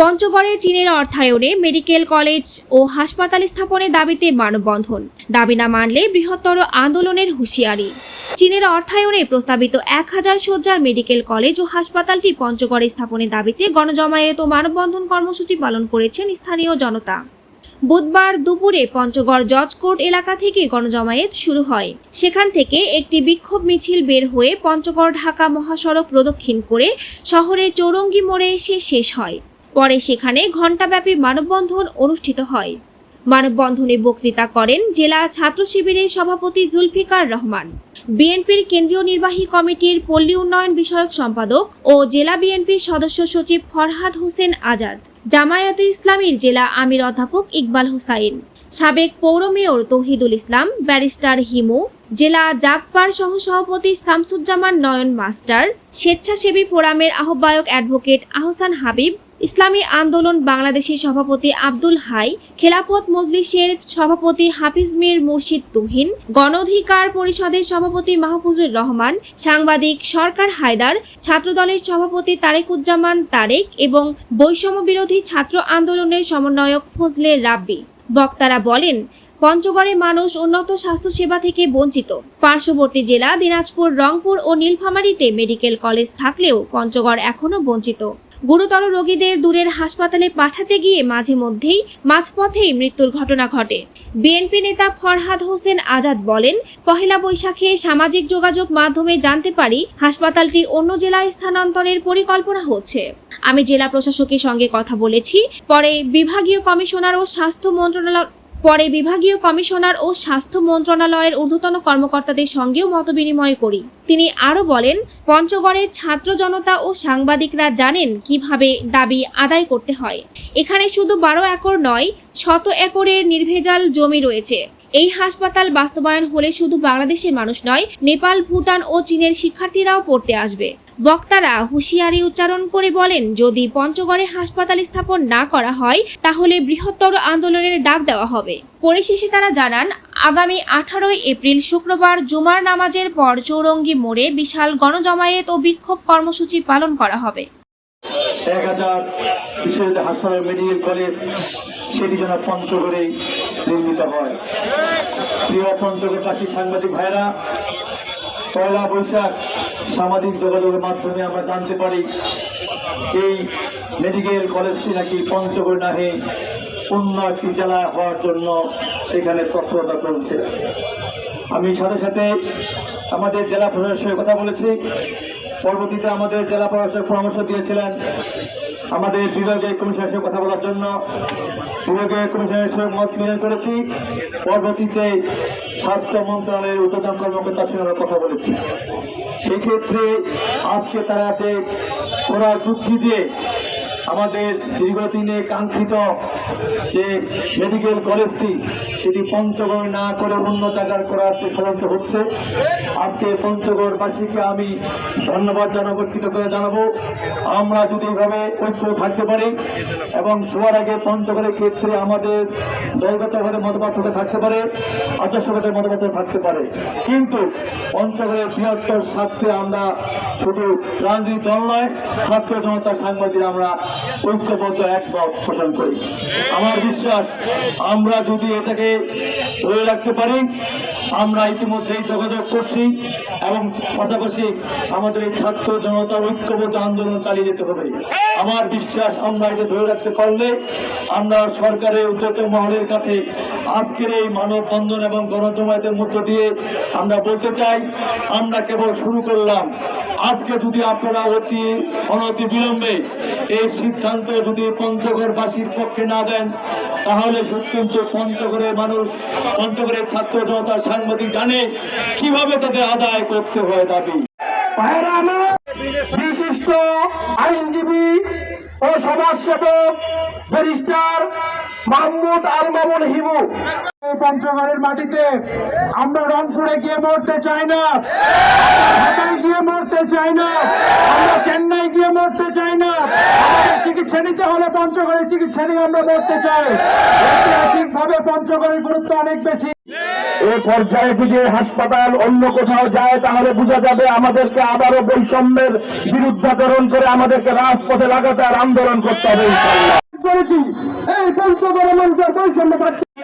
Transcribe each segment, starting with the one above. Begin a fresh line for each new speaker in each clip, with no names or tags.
পঞ্চগড়ে চীনের অর্থায়নে মেডিকেল কলেজ ও হাসপাতাল স্থাপনের দাবিতে মানববন্ধন। দাবি না মানলে বৃহত্তর আন্দোলনের হুঁশিয়ারি। চীনের অর্থায়নে প্রস্তাবিত এক হাজার শয্যার মেডিকেল কলেজ ও হাসপাতালটি পঞ্চগড়ে স্থাপনের দাবিতে গণজমায়েত ও মানববন্ধন কর্মসূচি পালন করেছেন স্থানীয় জনতা। বুধবার দুপুরে পঞ্চগড় জজ কোর্ট এলাকা থেকে গণজমায়েত শুরু হয়। সেখান থেকে একটি বিক্ষোভ মিছিল বের হয়ে পঞ্চগড় ঢাকা মহাসড়ক প্রদক্ষিণ করে শহরের চৌরঙ্গি মোড়ে এসে শেষ হয়। পরে সেখানে ঘণ্টাব্যাপী মানববন্ধন অনুষ্ঠিত হয়। মানববন্ধনে বক্তৃতা করেন জেলা ছাত্র শিবিরের সভাপতি জুলফিকার রহমান, বিএনপির কেন্দ্রীয় নির্বাহী কমিটির পল্লী উন্নয়ন বিষয়ক সম্পাদক ও জেলা বিএনপির সদস্য সচিব ফরহাদ হোসেন আজাদ, জামায়াতে ইসলামীর জেলা আমির অধ্যাপক ইকবাল হোসাইন, সাবেক পৌর মেয়র তৌহিদুল ইসলাম, ব্যারিস্টার হিমু, জেলা জাগপার সহ সভাপতি শামসুজ্জামান নয়ন মাস্টার, স্বেচ্ছাসেবী ফোরামের আহ্বায়ক অ্যাডভোকেট আহসান হাবিব ইসলামী আন্দোলন বাংলাদেশের সভাপতি আব্দুল হাই, খেলাফত মজলিসের সভাপতি হাফিজ মীর মুর্শিদ তুহিন, গণঅধিকার পরিষদের সভাপতি মাহফুজুর রহমান, সাংবাদিক সরকার হায়দার, ছাত্রদলের সভাপতি তারেকুজ্জামান তারেক এবং বৈষম্য বিরোধী ছাত্র আন্দোলনের সমন্বয়ক ফজলে রাব্বি। বক্তারা বলেন, পঞ্চগড়ে মানুষ উন্নত স্বাস্থ্যসেবা থেকে বঞ্চিত। পার্শ্ববর্তী জেলা দিনাজপুর, রংপুর ও নীলফামারীতে মেডিকেল কলেজ থাকলেও পঞ্চগড় এখনও বঞ্চিত। গুরুতর রোগীদের দূরের হাসপাতালে পাঠাতে গিয়ে মাঝে মধ্যেই মাঝপথেই মৃত্যুর ঘটনা ঘটে। বিএনপি নেতা ফরহাদ হোসেন আজাদ বলেন, পহেলা বৈশাখে সামাজিক যোগাযোগ মাধ্যমে জানতে পারি হাসপাতালটি অন্য জেলায় স্থানান্তরের পরিকল্পনা হচ্ছে। আমি জেলা প্রশাসকের সঙ্গে কথা বলেছি, পরে বিভাগীয় কমিশনার ও স্বাস্থ্য মন্ত্রণালয় পরে বিভাগীয় কমিশনার ও স্বাস্থ্য মন্ত্রণালয়ের ঊর্ধ্বতন কর্মকর্তাদের সঙ্গেও মতবিনিময় করি। তিনি আরও বলেন পঞ্চগড়ের ছাত্র জনতা ও সাংবাদিকরা জানেন কীভাবে দাবি আদায় করতে হয়। এখানে শুধু বারো একর নয়, শত একরের নির্ভেজাল জমি রয়েছে। এই হাসপাতাল বাস্তবায়ন হলে শুধু বাংলাদেশের মানুষ নয়, নেপাল, ভুটান ও চীনের শিক্ষার্থীরাও পড়তে আসবে। বক্তারা হুঁশিয়ারি উচ্চারণ করে বলেন, যদি পঞ্চগড়ে হাসপাতাল স্থাপন না করা হয়, তাহলে বৃহত্তর আন্দোলনের ডাক দেওয়া হবে। পরিশেষে তারা জানান, আগামী আঠারোই এপ্রিল শুক্রবার জুমার নামাজের পর চৌরঙ্গি মোড়ে বিশাল গণজমায়েত ও বিক্ষোভ কর্মসূচি পালন করা হবে।
বিশ্ববিদ্যালয় হাসপাতাল মেডিকেল কলেজ, সেটি যেন পঞ্চগড়ে নির্মিত হয়। প্রিয় পঞ্চগড়বাসী সাংবাদিক ভাইরা পয়লা বৈশাখ সামাজিক যোগাযোগের মাধ্যমে আমরা জানতে পারি, এই মেডিকেল কলেজটি নাকি পঞ্চগড় নাহে অন্য একটি জেলা হওয়ার জন্য সেখানে তৎপরতা চলছে। আমি সাথে সাথে আমাদের জেলা প্রশাসনের কথা বলেছি। পরবর্তীতে আমাদের জেলা প্রশাসক পরামর্শ দিয়েছিলেন আমাদের বিভাগীয় কমিশনের সঙ্গে কথা বলার জন্য বিভাগীয় কমিশনের সঙ্গে মত বিনিময় করেছি। পরবর্তীতে স্বাস্থ্য মন্ত্রণালয়ের ঊর্ধ্বতন কর্মকর্তার সঙ্গে আমরা কথা বলেছি। সেক্ষেত্রে আজকে তারা ওরা যুক্তি দিয়ে আমাদের দীর্ঘদিনে কাঙ্ক্ষিত যে মেডিকেল কলেজটি, সেটি পঞ্চগড় না করে অন্য জায়গার করার যে ষড়যন্ত্র হচ্ছে, আজকে পঞ্চগড়বাসীকে আমি ধন্যবাদ জানাব, কৃতজ্ঞতা জানাব। আমরা যদি এভাবে ঐক্য থাকতে পারি এবং সবার আগে পঞ্চগড়ের ক্ষেত্রে আমাদের দলগতভাবে মতপার্থক্য থাকতে পারে আদর্শগত মতপার্থক্য থাকতে পারে। কিন্তু পঞ্চগড়ের বৃহত্তর স্বার্থে আমরা শুধু রাজনীতি দল নয়, ছাত্র জনতা সাংবাদিক আমরা ঐক্যবদ্ধ একমত পোষণ করি। আমার বিশ্বাস, আমরা যদি এটাকে ধরে রাখতে পারি, আমরা ইতিমধ্যেই যোগাযোগ করছি এবং পাশাপাশি আমাদের এই ছাত্র জনতা ঐক্যবদ্ধ আন্দোলন চালিয়ে যেতে হবে। আমার বিশ্বাস, আমরা এটা ধরে রাখতে পারলে আমরা সরকারের উচ্চতর মহলের কাছে আজকের এই মানববন্ধন এবং গণজমায়েতের মধ্য দিয়ে আমরা বলতে চাই, আমরা কেবল শুরু করলাম। আজকে যদি আপনারা অতি অনতি বিলম্বে এই সিদ্ধান্ত যদি পঞ্চগড়বাসীর পক্ষে না দেন, তাহলে সত্যন্ত পঞ্চগড়ের মানুষ, পঞ্চগড়ের ছাত্র জনতা সাংবাদিক জানে কীভাবে তাদের আদায় করতে হয় দাবি।
বিশিষ্ট আইনজীবী ও সমাজসেবক ব্যারিস্টার মাহমুদ আল মামুন হিমু। পঞ্চগড়ের মাটিতে আমরা রংপুরে গিয়ে মরতে চাই না। ঢাকায় গিয়ে মরতে চাই না। আমরা চেন্নাই গিয়ে মরতে চাই না। আমাদের চিকিৎসা নিতে হলে পঞ্চগড়ের চিকিৎসা নিয়ে আমরা মরতে চাই। ঐতিহাসিক ভাবে পঞ্চগড়ের গুরুত্ব অনেক বেশি। এ পর্যায়ে যদি হাসপাতাল অন্য কোথাও যায় তাহলে বোঝা যাবে আমাদেরকে আবারও বৈষম্যের বিরুদ্ধাচরণ করে আমাদেরকে রাজপথে লাগাতার আন্দোলন করতে হবে। করেছি। এই পঞ্চগড় মঞ্চের বৈষম্য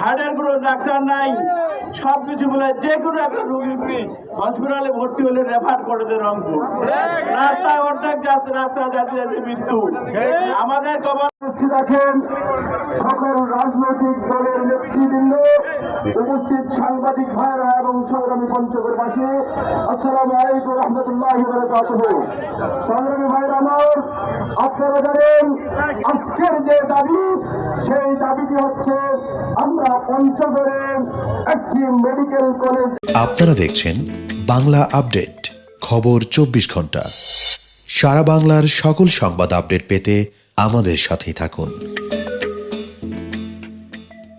হার্টের কোনো ডাক্তার নাই। সব কিছু বলে যে কোনো একটা রোগীকে হসপিটালে ভর্তি হলে রেফার করে দেয় রংপুর। রাস্তায় অর্ধেক যাত্রা রাস্তা যাতে যাতে মৃত্যু। আমাদের গভর্নমেন্ট
উপস্থিত আছেন সকল রাজনৈতিক দলের নেতৃবৃন্দ। উপস্থিত সাংবাদিক ভাইরা এবং সংগ্রামী পঞ্চগড়বাসী, আসসালামু আলাইকুম রহমতুল্লাহ সংগ্রামী ভাইরা আমার, আপনারা জানেন আজকের যে দাবি সেই দাবিটি হচ্ছে, আমরা একটি মেডিকেল কলেজ
আপনারা দেখছেন বাংলা আপডেট, খবর চব্বিশ ঘণ্টা। সারা বাংলার সকল সংবাদ আপডেট পেতে আমাদের সাথেই থাকুন।